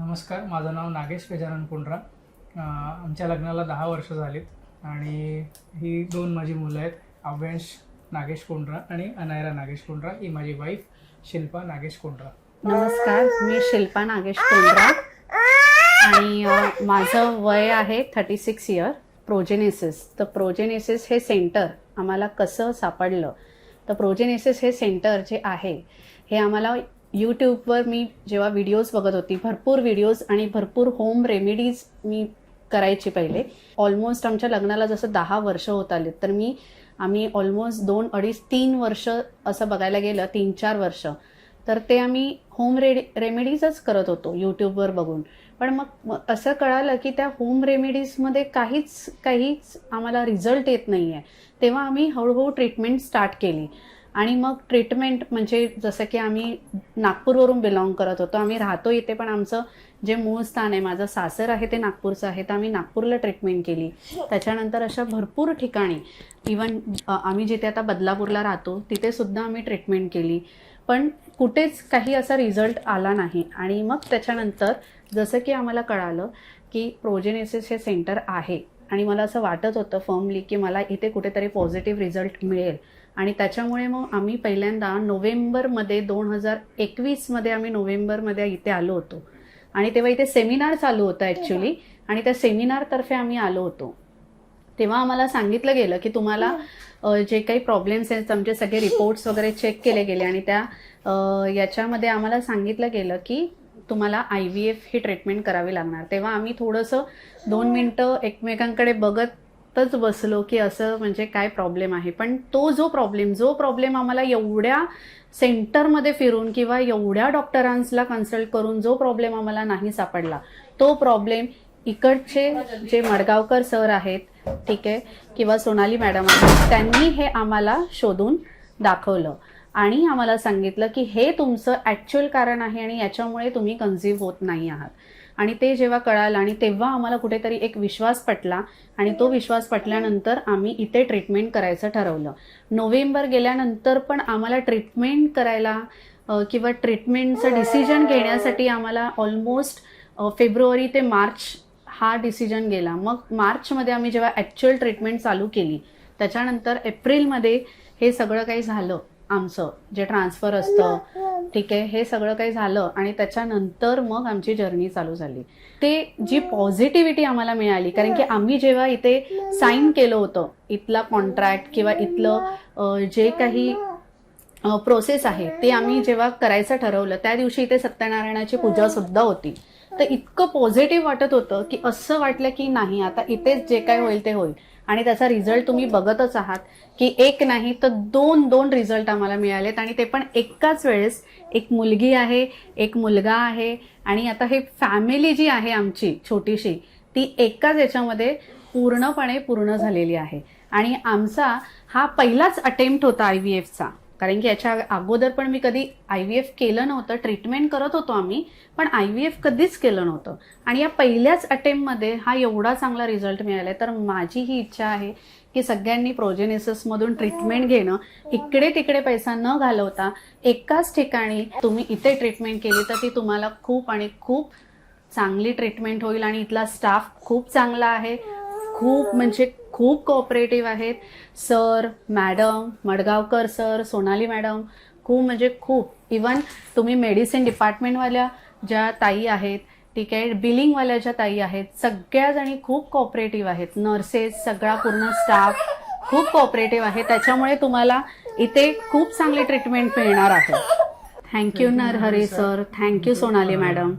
नमस्कार माझं नाव नागेश गजानन कुंड्रा. आमच्या लग्नाला दहा वर्ष झालीत आणि ही दोन माझी मुलं आहेत अव्यांश नागेश कुंड्रा आणि अनायरा नागेश कुंड्रा. ही माझी वाईफ शिल्पा नागेश कुंड्रा. नमस्कार मी शिल्पा नागेश कुंड्रा. आणि माझं वय आहे थर्टी सिक्स इयर प्रोजेनेसिस तर प्रोजेनेसिस हे सेंटर आम्हाला कसं सापडलं? तर प्रोजेनेसिस हे सेंटर जे आहे हे आम्हाला यूट्यूबवर मी जेव्हा व्हिडिओज बघत होती भरपूर व्हिडिओज आणि भरपूर होम रेमेडीज मी करायची पहिले. ऑलमोस्ट आमच्या लग्नाला जसं दहा वर्ष होत आले तर मी आम्ही ऑलमोस्ट दोन अडीच तीन वर्ष असं बघायला गेलं तीन चार वर्ष. तर ते आम्ही होम रेडी रेमेडीजच करत होतो यूट्यूबवर बघून. पण मग असं कळालं की त्या होम रेमेडीजमध्ये काहीच काहीच आम्हाला रिझल्ट येत नाही आहे तेव्हा आम्ही हळूहळू ट्रीटमेंट स्टार्ट केली. आणि मग ट्रीटमेंट म्हणजे जसं की आम्ही नागपूरवरून बिलॉंग करत होतो. आम्ही राहतो इथे पण आमचं जे मूळ स्थान आहे माझं सासर आहे ते नागपूरचं आहे तर आम्ही नागपूरला ट्रीटमेंट केली. त्याच्यानंतर अशा भरपूर ठिकाणी इवन आम्ही जिथे आता बदलापूरला राहतो तिथे सुद्धा आम्ही ट्रीटमेंट केली. पण कुठेच काही असा रिझल्ट आला नाही. आणि मग त्याच्यानंतर जसं की आम्हाला कळालं की प्रोजेनेसिस हे सेंटर आहे. आणि मला असं वाटत होतं फर्मली की मला इथे कुठेतरी पॉझिटिव्ह रिझल्ट मिळेल. आणि त्याच्यामुळे मग आम्ही पहिल्यांदा नोव्हेंबरमध्ये दोन हजार एकवीसमध्ये आम्ही नोव्हेंबरमध्ये इथे आलो होतो. आणि तेव्हा इथे सेमिनार चालू होतं ॲक्च्युली आणि त्या सेमिनारतर्फे आम्ही आलो होतो. तेव्हा आम्हाला सांगितलं गेलं की तुम्हाला अ, जे काही प्रॉब्लेम्स आहेत आमचे सगळे रिपोर्ट्स वगैरे चेक केले गेले आणि त्या याच्यामध्ये आम्हाला सांगितलं गेलं की तुम्हाला आय व्ही एफ ही ट्रीटमेंट करावी लागणार. तेव्हा आम्ही थोडंसं दोन मिनटं एकमेकांकडे बघतच बसलो की असं म्हणजे काय प्रॉब्लेम आहे? पण तो जो प्रॉब्लेम जो प्रॉब्लेम आम्हाला एवढ्या सेंटरमध्ये फिरून किंवा एवढ्या डॉक्टरांसला कन्सल्ट करून जो प्रॉब्लेम आम्हाला नाही सापडला तो प्रॉब्लेम इकडचे जे मडगावकर सर आहेत ठीक आहे किंवा सोनाली मॅडम आहेत त्यांनी हे आम्हाला शोधून दाखवलं. आणि आम्हाला सांगितलं की हे तुमचं ॲक्च्युअल कारण आहे आणि याच्यामुळे तुम्ही कन्झ्युम होत नाही आहात. आणि ते जेव्हा कळालं आणि तेव्हा आम्हाला कुठेतरी एक विश्वास पटला आणि तो विश्वास पटल्यानंतर आम्ही इथे ट्रीटमेंट करायचं ठरवलं. नोव्हेंबर गेल्यानंतर पण आम्हाला ट्रीटमेंट करायला किंवा ट्रीटमेंटचं डिसिजन घेण्यासाठी आम्हाला ऑलमोस्ट फेब्रुवारी ते मार्च हा डिसिजन गेला. मग मार्चमध्ये आम्ही जेव्हा ॲक्च्युअल ट्रीटमेंट चालू केली त्याच्यानंतर एप्रिलमध्ये हे सगळं काही झालं. आमचं जे ट्रान्सफर असतं ठीक आहे हे सगळं काही झालं आणि त्याच्यानंतर मग आमची जर्नी चालू झाली. ते जी पॉझिटिव्हिटी आम्हाला मिळाली कारण की आम्ही जेव्हा इथे साईन केलं होतं इथला कॉन्ट्रॅक्ट किंवा इथलं जे काही प्रोसेस आहे ते आम्ही जेव्हा करायचं ठरवलं त्या दिवशी इथे सत्यनारायणाची पूजा सुद्धा होती. तर इतकं पॉझिटिव्ह वाटत होतं की असं वाटलं की नाही आता इथेच जे काय होईल ते होईल. आणि त्याचा रिझल्ट तुम्ही बघतच आहात की एक नाही तर दोन दोन रिझल्ट आम्हाला मिळालेत. आणि ते पण एकाच वेळेस. एक मुलगी आहे एक मुलगा आहे आणि आता हे फॅमिली जी आहे आमची छोटीशी ती एकाच याच्यामध्ये पूर्णपणे पूर्ण झालेली आहे. आणि आमचा हा पहिलाच अटेम्प्ट होता आय व्ही एफचा कारण की याच्या अगोदर पण मी कधी आय व्ही एफ केलं नव्हतं ट्रीटमेंट करत होतो आम्ही पण आय व्ही एफ कधीच केलं नव्हतं. आणि या पहिल्याच अटेम्प्टमध्ये हा एवढा चांगला रिझल्ट मिळाला आहे तर माझी ही इच्छा आहे की सगळ्यांनी प्रोजेनेसिसमधून ट्रीटमेंट घेणं. इकडे तिकडे पैसा न घालवता एकाच ठिकाणी तुम्ही इथे ट्रीटमेंट केली तर ती तुम्हाला खूप आणि खूप चांगली ट्रीटमेंट होईल. आणि इथला स्टाफ खूप चांगला आहे. खूप म्हणजे खूप कोऑपरेटिव्ह आहेत. Sir madam Madgaonkar sir Sonali madam खूप म्हणजे खूप. इवन तुम्ही मेडिसिन डिपार्टमेंटवाल्या ज्या ताई आहेत ठीक आहे बिलिंगवाल्या ज्या ताई आहेत सगळ्या जणी खूप कोऑपरेटिव्ह आहेत. नर्सेस सगळा पूर्ण स्टाफ खूप कोऑपरेटिव्ह आहे. त्याच्यामुळे तुम्हाला इथे खूप चांगली ट्रीटमेंट मिळणार आहे. Thank you Narhari sir thank you Sonali madam